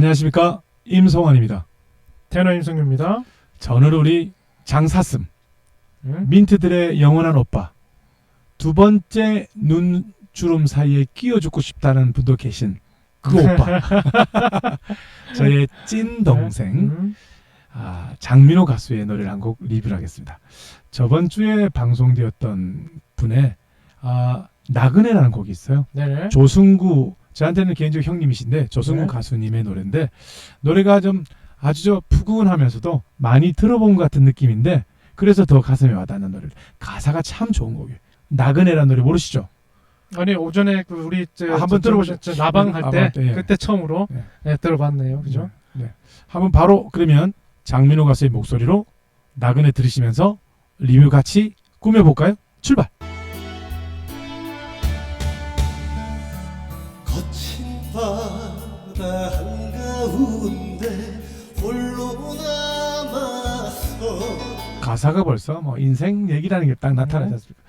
안녕하십니까 임성환입니다. 테너 임성규입니다. 자 오늘 우리 장사슴 응? 민트들의 영원한 오빠 두 번째 눈주름 사이에 끼어 죽고 싶다는 분도 계신 그 오빠 저의 찐 동생 응? 아, 장민호 가수의 노래를 한 곡 리뷰를 하겠습니다. 저번 주에 방송되었던 분의 아, 나그네라는 곡이 있어요. 네네. 조승구 저한테는 개인적으로 형님이신데 조승구 네. 가수님의 노래인데 노래가 좀 아주 저 푸근하면서도 많이 들어본 것 같은 느낌인데 그래서 더 가슴에 와닿는 노래 가사가 참 좋은 곡이에요 나그네라는 노래 모르시죠? 아니 오전에 그 우리 저, 아, 한번 저- 들어보셨- 저 나방 할때 나방 때, 예. 그때 처음으로 네. 네, 들어봤네요. 그죠? 네. 한번 바로 그러면 장민호 가수의 목소리로 나그네 들으시면서 리뷰 같이 꾸며볼까요? 출발! 한가운데 홀로 남아서 가사가 벌써 뭐 인생 얘기라는 게 딱 나타나지 않습니까?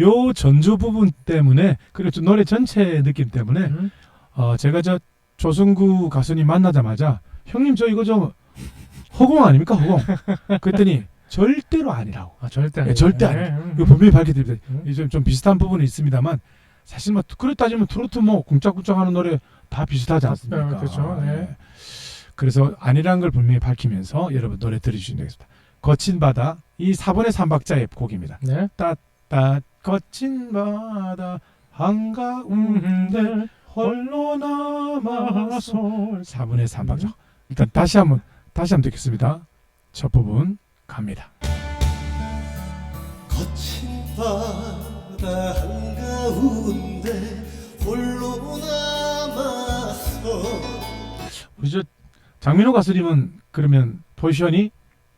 요 전주 부분 때문에 그리고 좀 노래 전체 느낌 때문에 응? 어 제가 저 조승구 가수님 만나자마자 형님 저 이거 좀 허공 아닙니까 허공? 그랬더니 절대로 아니라고. 아 절대 예, 아니에요. 절대 네, 아니에요. 응, 이거 응. 분명히 밝혀드립니다. 응? 이좀 좀 비슷한 부분은 있습니다만 사실 뭐 그래 따지면 트로트 뭐 쿵짝쿵짝 하는 노래 다 비슷하지 않습니까? 아, 그렇죠. 네. 예. 그래서 아니라는 걸 분명히 밝히면서 여러분 노래 들으시면 되겠습니다. 거친 바다 이 4번의 3박자의 곡입니다. 네. 따 거친 바다 한가운데 음, 홀로 남아서 마소 4분의 3박자 일단 다시 한번 다시 한번 듣겠습니다 첫 부분 갑니다 거친 바다 한 가운데 홀로 남아서 우리 저 장민호 가수님은 그러면 포지션이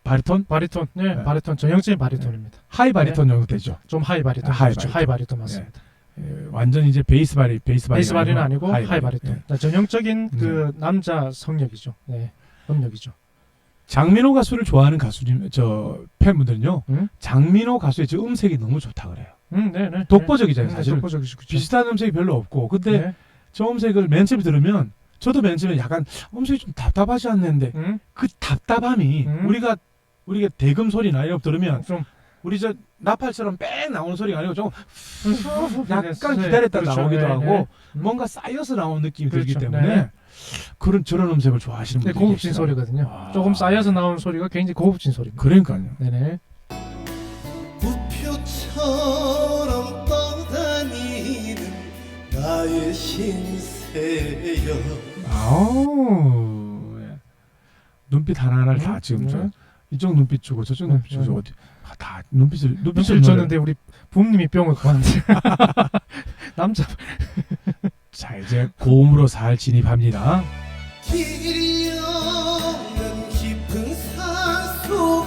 바리톤? 바리톤. 네, 네. 바리톤 전형적인 바리톤입니다. 하이 바리톤 정도 되죠 좀 하이 바리톤. 아, 하이 그렇죠. 바리톤. 하이 바리톤 맞습니다. 예, 완전 이제 베이스 바리 베이스 바리 베이스 바리는 아니고 하이, 바리톤. 예. 네, 전형적인 그 남자 성력이죠. 네. 음력이죠. 장민호 가수를 좋아하는 가수님 저 팬분들은요 응? 장민호 가수의 저 음색이 너무 좋다 그래요 음, 네, 네. 독보적이잖아요 네, 사실 독보적이죠. 비슷한 음색이 별로 없고 근데 네. 저 음색을 맨 처음에 들으면 저도 맨 처음에 약간 음색이 좀 답답하지 않는데 음? 그 답답함이 음. 우리가 우리가 대금 소리나 이런 거 들으면 좀 우리 저 나팔처럼 뺑 나오는 소리가 아니고 좀 약간 네, 기다렸다 그렇죠. 나오기도 네, 하고 네. 음. 뭔가 쌓여서 나오는 느낌이 들기 그렇죠. 때문에 네. 그런 저런 음색을 좋아하시는 네, 분들이 고급진 계시더라고요. 소리거든요. 아. 조금 쌓여서 나오는 소리가 굉장히 고급진 소리입니다. 그러니까요. 네네. 나의 신세여 아우 예. 눈빛 하나하나를 다 음, 지금 네. 저 이쪽 눈빛 주고 저쪽 네, 눈빛 주고 네. 어디 아, 다 눈빛을 눈빛을 줬는데 우리 부모님이 뿅을 그만데 남자 자 이제 고음으로 살 진입합니다. 길이 없는 깊은 산속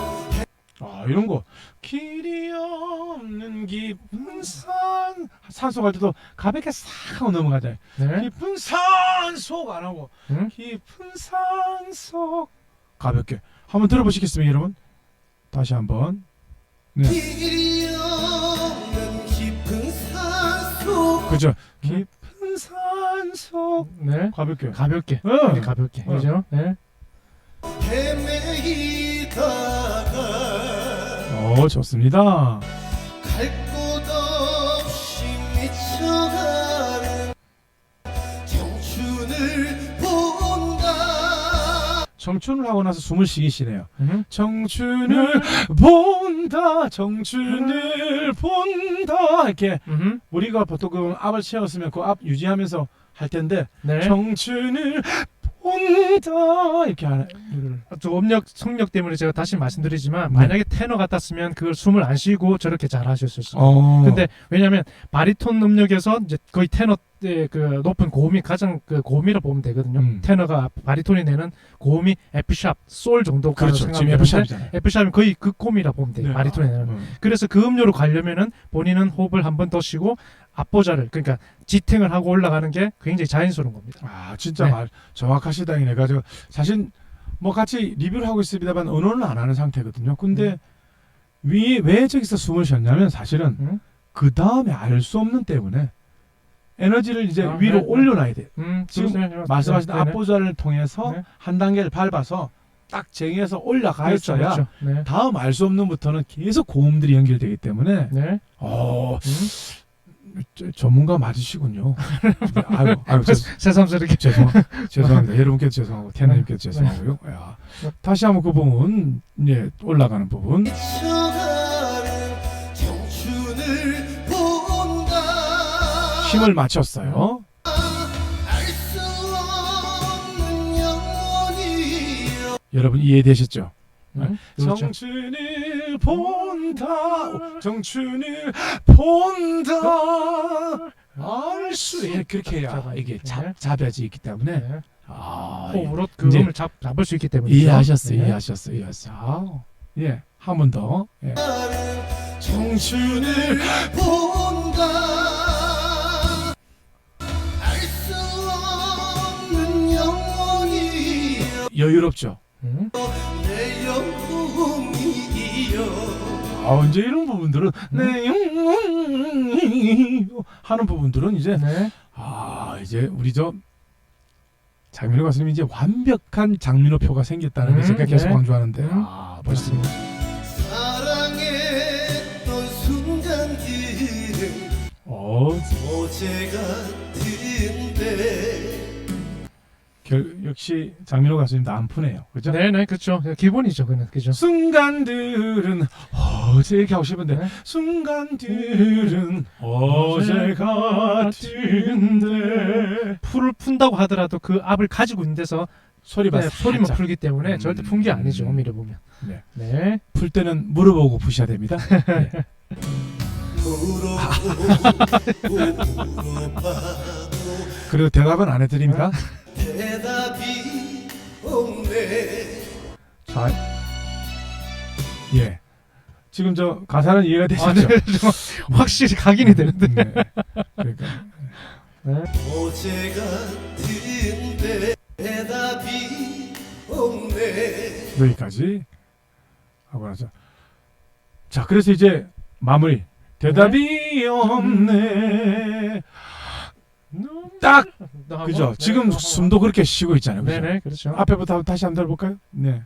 아 이런 거 길이 없는 깊은 산 산속 할 때도 가볍게 싹 하고 넘어가잖아요. 네. 깊은 산속 안 하고 응? 깊은 산속 가볍게 한번 들어보시겠습니까 여러분? 다시 한번 네. 길이 없는 깊은 산속 그죠? 응? 깊은 산속 네. 가볍게. 가볍게. 응. 네, 가볍게. 어. 그죠? 네. 헤매이다가 어 좋습니다. 갈 청춘을 하고 나서 숨을 쉬기시네요. 음. 청춘을 본다, 청춘을 본다 이렇게 음. 우리가 보통 그 앞을 채웠으면 그 앞 유지하면서 할 텐데 네. 청춘을 본다 이렇게 하는. 또 음력 성력 때문에 제가 다시 말씀드리지만 네. 만약에 테너 같았으면 그걸 숨을 안 쉬고 저렇게 잘 하셨을 수 있어요. 어. 근데 왜냐하면 바리톤 음력에서 이제 거의 테너 때 그 높은 고음이 가장 그 고음이라 보면 되거든요. 음. 테너가 바리톤이 내는 고음이 F 샵, 솔 정도가 그렇죠. 지금 F샵이잖아요. F 샵이 거의 극고음이라 보면 돼요. 네. 바리톤이 내는. 음. 그래서 그 음료로 가려면은 본인은 호흡을 한 번 더 쉬고 앞보자를 그러니까 지탱을 하고 올라가는 게 굉장히 자연스러운 겁니다. 아 진짜 네. 말 정확하시다 이네 가지고 사실 뭐 같이 리뷰를 하고 있습니다만 언어는 안 하는 상태거든요. 근데 음. 위, 왜 저기서 숨을 쉬었냐면 사실은 음? 그 다음에 알 수 없는 때문에 에너지를 이제 아, 위로 네, 네. 올려놔야 돼요. 음, 지금 그러세요. 말씀하신 네, 네, 네. 앞보좌를 통해서 네. 한 단계를 밟아서 딱 쟁여서 올라가 그렇죠, 있어야 그렇죠. 네. 다음 알 수 없는부터는 계속 고음들이 연결되기 때문에 네. 어 음. 저- 전문가 맞으시군요. 네, 아유, 아유 죄, 새삼스럽게. 죄송 죄송합니다. 여러분께도 죄송하고 네. 죄송하고요. 야, 다시 한번 그 부분 예 올라가는 부분 힘을 맞췄어요. 영원이여 여러분 이해되셨죠? 음, 그렇죠. 정춘을 본다. 정춘을 본다. 알수 예, 그렇게 해야 이게 돼. 잡 잡야지 있기 때문에 네. 아 호흡으로 이제 그음을 잡 잡을 수 있기 때문에. 이해하셨어요. 네. 이해하셨어 요. 이해하셨어요. 아, 예. 한 번 더. 예. 청춘을 본다 알 수 없는 영원이여 여유롭죠. 음. 내 아, 이제 이런 부분들은 네 음, 하는 부분들은 이제 네. 아, 이제 우리 저 장민호 가수님 이제 완벽한 장민호표가 생겼다는 걸 음, 제가 계속 네. 강조하는데 음. 아, 멋있습니다. 사랑했던 순간들은 어, 어제 같은데 결, 역시 장민호 가수님도 안 푸네요. 그죠? 네, 네, 그렇죠. 기본이죠, 그는 그죠. 순간들은 어제 이렇게 하고 싶은데 네. 순간들은 어제 같은데 풀을 푼다고 하더라도 그 압을 가지고 있는 데서 소리만 네, 소리만 살짝 풀기 때문에 음. 절대 푼 게 아니죠. 엄밀히 보면. 네. 네. 풀 때는 물어보고 푸셔야 됩니다. 네. 그리고 대답은 안 해드립니다. 대답이 없네 자, 예. 지금 저 가사는 이해가 아, 되시죠? 네. 좀 확실히 각인이 되는데. 네. 그러니까 네. 어제 같은데 대답이 없네 여기까지 하고 나서 자 그래서 이제 마무리 대답이 없네 딱 또 그죠 한번, 네, 지금 또 한번. 숨도 그렇게 쉬고 있잖아요 그죠? 네네 그렇죠. 앞에부터 다시 한번 들어볼까요 네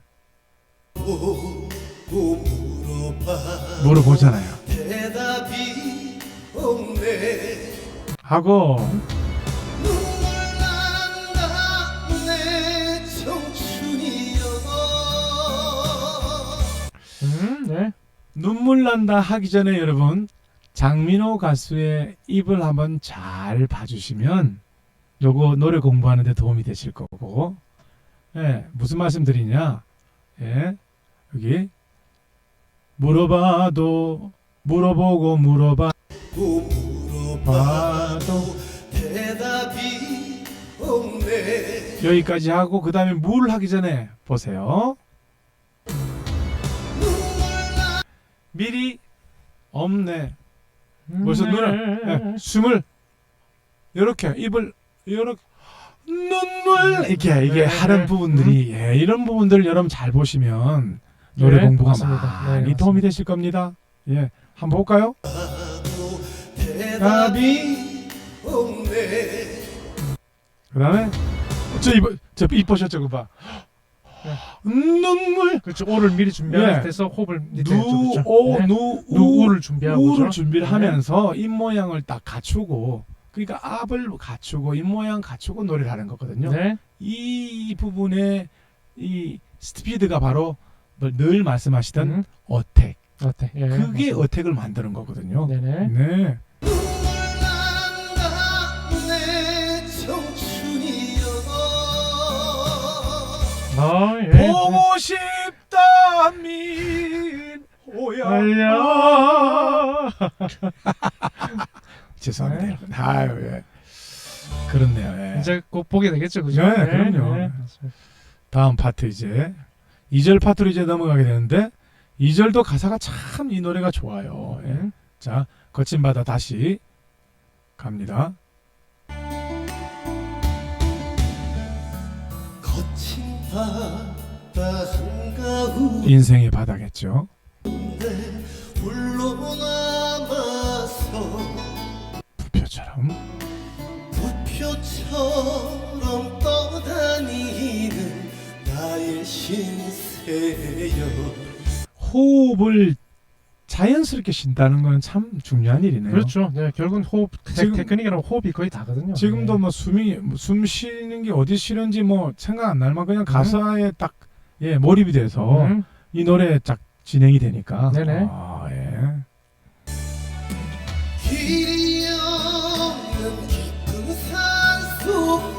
물어봐 물어보잖아요 대답이 없네 하고 눈물 난다 내 청춘이여 음, 네. 눈물 난다 하기 전에 여러분 장민호 가수의 입을 한번 잘 봐주시면 요거 노래 공부하는 데 도움이 되실 거고. 예 무슨 말씀 드리냐? 예 여기 물어봐도 물어보고 물어봐도 물어봐도 대답이 없네. 여기까지 하고 그 다음에 물 하기 전에 보세요. 미리 없네. 벌써 네. 눈을 예, 숨을 이렇게 입을 이렇게 눈물 이렇게 이게 네, 하는 네. 부분들이 예, 이런 부분들 여러분 잘 보시면 노래 네, 공부가 맞습니다. 많이 네. 도움이 되실 겁니다. 예, 한번 볼까요? 없네 그다음에 저 입, 저입 보셨죠, 그봐. 네. 눈물 그렇죠. 오를 미리 준비하는 예. 호흡을 누, 그렇죠. 오, 네. 누, 우, 누우를 준비하고 우를? 준비를 네. 하면서 입 모양을 딱 갖추고 그러니까 앞을 갖추고 입 모양 갖추고 노래를 하는 거거든요. 네. 이 부분에 이 스피드가 바로 늘 말씀하시던 음. 어택. 어때? 예. 그게 맞습니다. 어택을 만드는 거거든요. 네네. 네. 아, 예. 보고 싶다 민 호야. 죄송합니다. 네. 여러분. 아유 예. 그렇네요. 예. 이제 꼭 보게 되겠죠, 그죠? 네, 그럼요. 다음 파트 이제 2절 파트로 이제 넘어가게 되는데 2절도 가사가 참 이 노래가 좋아요. 예. 음. 자, 거친 바다 다시 갑니다. 거친 바다 한가운데 인생의 바다겠죠. 바람처럼 떠다니는 나의 신세여 호흡을 자연스럽게 쉰다는 건 참 중요한 일이네요. 그렇죠. 네, 결국은 호흡 테, 지금- 테 크닉이라고 호흡이 거의 다거든요. 지금도 네. 뭐 숨이 뭐숨 쉬는 게 어디 쉬는지 뭐 생각 안 날만 그냥 가사에 딱 예, 몰입이 돼서 음. 이 노래 딱 진행이 되니까. 네네. 아, 예.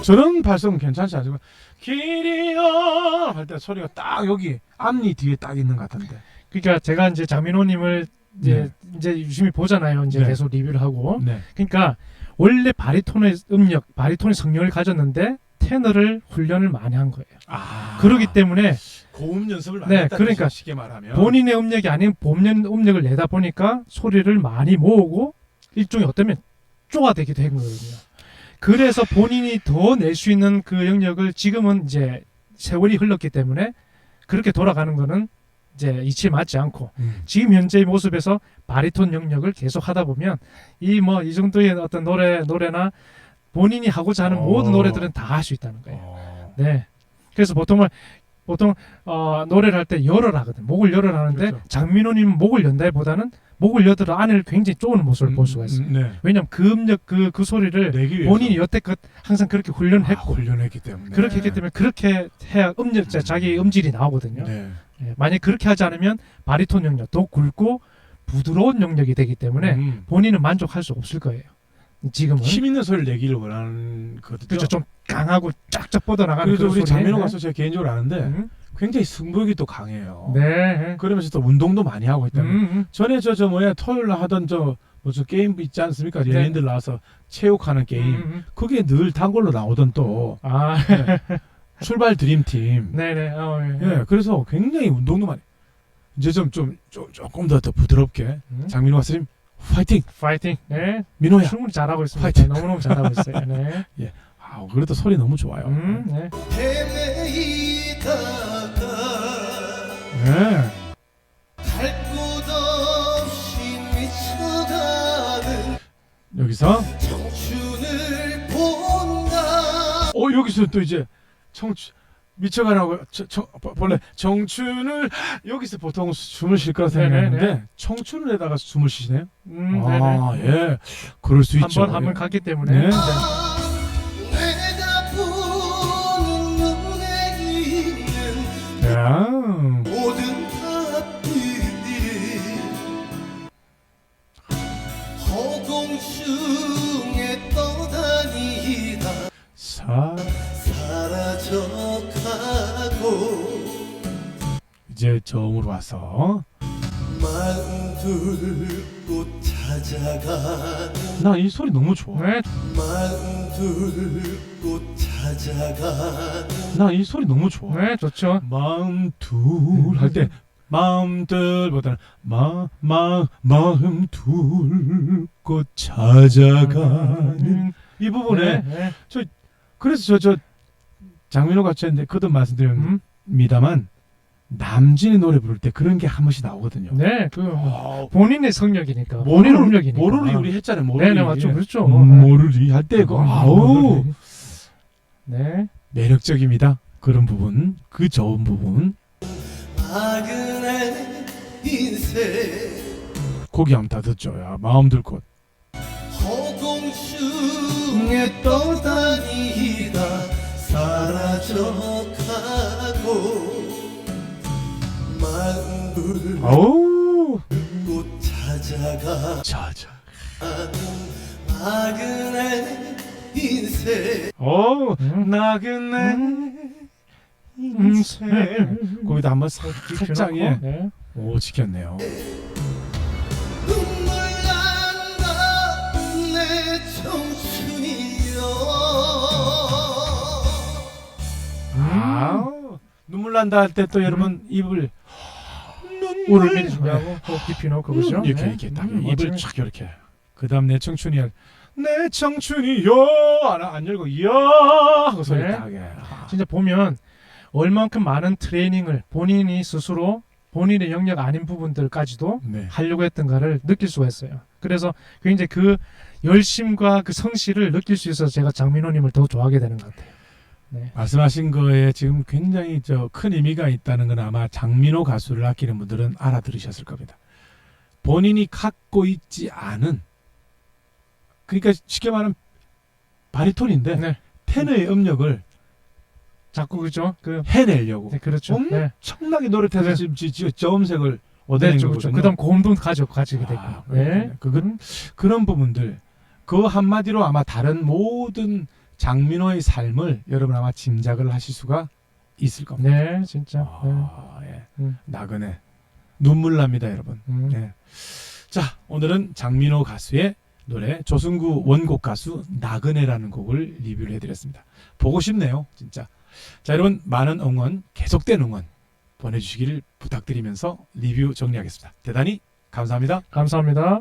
저런 발성 괜찮지 않지만 길이요 할때 소리가 딱 여기 앞니 뒤에 딱 있는 것 같은데. 그러니까 제가 이제 장민호님을 이제 이제 유심히 보잖아요. 이제 네. 계속 리뷰를 하고. 네. 그러니까 원래 바리톤의 음력, 바리톤의 성령을 가졌는데 테너를 훈련을 많이 한 거예요. 아. 그렇기 때문에 고음 연습을 많이 네, 했다 그러니까 쉽게 말하면 본인의 음력이 아닌 본연 음력을 내다 보니까 소리를 많이 모으고 일종의 어쩌면 쪼가 되게 된 거거든요. 그래서 본인이 더 낼 수 있는 그 영역을 지금은 이제 세월이 흘렀기 때문에 그렇게 돌아가는 거는 이제 이치에 맞지 않고 음. 지금 현재의 모습에서 바리톤 영역을 계속 하다 보면 이 뭐 이 정도의 어떤 노래 노래나 본인이 하고자 하는 어. 모든 노래들은 다 할 수 있다는 거예요. 어. 네. 그래서 보통은 보통 어, 노래를 할 때 열을 하거든. 목을 열을 하는데 그렇죠. 장민호님은 목을 연다기보다는 목을 열들어 안을 굉장히 쪼는 모습을 볼 수가 있어요. 음, 네. 왜냐하면 그 음력 그, 그 소리를 본인이 여태껏 항상 그렇게 아, 훈련했고 훈련했기 때문에 그렇게 했기 때문에 그렇게 해야 음력 자- 자기 음질이 나오거든요. 네. 예, 만약 그렇게 하지 않으면 바리톤 영역 더 굵고 부드러운 영역이 되기 때문에 음. 본인은 만족할 수 없을 거예요. 지금은 힘 있는 소리를 내기를 원하는 거죠. 그렇죠. 좀 강하고 쫙쫙 뻗어나가는 그런 우리. 장민호 가수 제가 개인적으로 아는데 음. 굉장히 승부욕이 또 강해요. 네. 그러면서 또 운동도 많이 하고 음, 있다는. 음. 전에 저 저 뭐야 토요일 날 하던 저 뭐저 게임 있지 않습니까? 네. 연예인들 나와서 체육하는 게임. 음, 음. 그게 늘 단골로 나오던 또 아, 출발 드림팀. 네네. 어, 예. 예, 그래서 굉장히 운동도 많이. 이제 좀좀 조금 더 더 부드럽게 음. 장민호 가수님 파이팅. 파이팅. 네. 민호야. 충분히 잘하고 있습니다. 파이팅. 너무너무 잘하고 있어요. 네. 아, 그래도 소리 너무 좋아요. 음, 네. 헤매이다가 네. 갈곳 없이 미쳐가는 여기서 청춘을 본다 어 여기서 또 이제 청춘 미쳐가라고 저, 저, 버- 본래 청춘을 여기서 보통 숨을 쉴 거라 생각했는데 네네네. 청춘을 에다가 숨을 쉬시네요. 음, 아 네네. 예, 그럴 수 있죠. 한번 한번 갔기 때문에. 네. 네. 내가 보는 눈에 있는 야, 모든 것들이 허공중에 떠다니다 사 사라져가고 이제 저음으로 와서 마음 둘고 찾아가는 나 이 소리 너무 좋아. 네. 마음 둘고 찾아가는 나 이 소리 너무 좋아. 네, 좋죠. 마음 둘할때 마음들보다는 마, 마, 마음 둘고 찾아가는 음, 이 부분에 네, 네. 그래서 저저 장민호 같이 했는데 그도 음, 말씀드립니다만 남진의 노래 부를 때 그런 게 한 번씩 나오거든요. 네, 그 아, 본인의 성력이니까, 본인 음력이니까. 모르리 우리 했잖아요. 모르리 네, 네, 맞죠, 그렇죠. 음, 모르리 할 때 그 아우 네. 매력적입니다. 그런 부분 그 저음 부분 고기 한번 다 듣죠. 야, 마음 들고 허공중에 떠다니 다 사라져가고 마음 둘고 아우 찾아가는 자자 나그네 인생 어 음. 나그네 인생 거기다 한번 살짝 예. 네. 오 지켰네요. 아 눈물 난다 할 때 또 여러분 입을 울을 미리 준비하고 호흡 깊이 넣고 그죠? 음, 이렇게 네. 이렇게 딱 음, 입을. 쫙 이렇게 그다음 내 청춘이야 내 청춘이요 안, 안 열고 요 하고 소리 네. 딱 해. 아. 진짜 보면 얼만큼 많은 트레이닝을 본인이 스스로 본인의 영역 아닌 부분들까지도 네. 하려고 했던가를 느낄 수가 있어요. 그래서 굉장히 그 열심과 그 성실을 느낄 수 있어서 제가 장민호님을 더 좋아하게 되는 것 같아요. 말씀하신 거에 지금 굉장히 저 큰 의미가 있다는 건 아마 장민호 가수를 아끼는 분들은 알아들으셨을 겁니다. 본인이 갖고 있지 않은 그러니까 쉽게 말하면 바리톤인데 네. 테너의 음력을 자꾸 그죠? 그 해내려고 네, 그렇죠. 음? 네. 엄청나게 노력해서 네. 지금 지- 지- 저음색을 네, 얻어낸 그렇죠. 그다음 고음도 가져 가지게 되고. 아, 네. 그건 그런 부분들 그 한마디로 아마 다른 모든 장민호의 삶을 여러분 아마 짐작을 하실 수가 있을 겁니다. 네, 진짜. 네. 아, 예. 음. 나그네 눈물 납니다, 여러분. 음. 예. 자, 오늘은 장민호 가수의 노래 조승구 원곡 가수 나그네라는 곡을 리뷰를 해드렸습니다. 보고 싶네요, 진짜. 자, 여러분 많은 응원, 계속된 응원 보내주시기를 부탁드리면서 리뷰 정리하겠습니다. 대단히 감사합니다. 감사합니다.